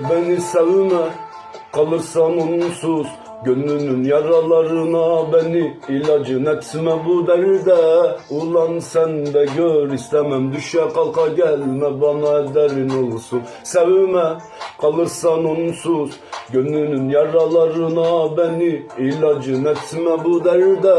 Beni sevme kalırsan onsuz Gönlünün yaralarına beni ilacın etme bu derde Ulan sen de gör istemem düşe kalka gelme. Bana derin olsun Sevme. Kalırsan onsuz Gönlünün yaralarına beni ilacın etme bu derde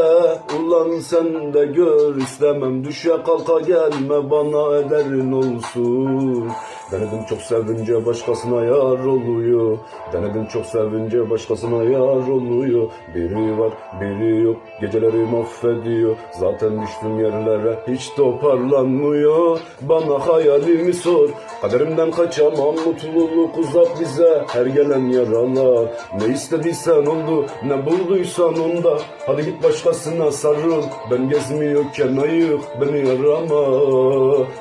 Ulan sen de gör istemem düşe kalka gelme. Bana derin olsun Denedim çok sevince başkasına yar oluyor. Denedim çok sevince başkasına yar oluyor. Biri var biri yok geceleri mahvediyor. Zaten düştüm yerlere hiç toparlanmıyor. Bana hayalimi sor. Kaderimden kaçamam mutluluk uzak bize. Her gelen yaralar Ne istediysen oldu ne bulduysan onda. Hadi git başkasına sarıl. Ben gezmiyorken ayık beni arama.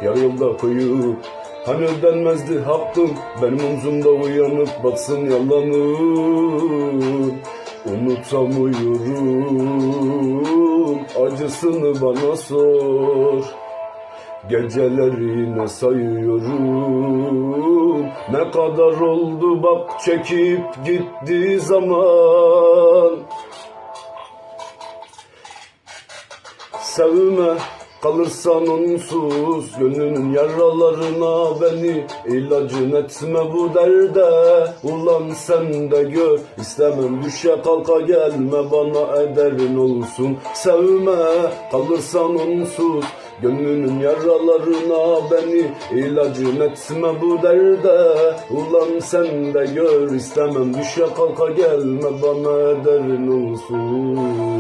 Yarı yolda koyup Hani ödenmezdi hakkım Benim omzumda uyanıp baksın yalanın Unutamıyorum Acısını bana sor. Geceleri ne sayıyorum? Ne kadar oldu bak çekip gitti zaman. Sevme kalırsan onsuz Gönlünün yaralarına beni ilacın etme bu derde. Ulan sen de gör istemem düşe kalka gelme bana ederin olsun Sevme. Kalırsan onsuz Gönlünün yaralarına beni ilacın etme bu derde. Ulan sen de gör istemem düşe kalka gelme bana ederin olsun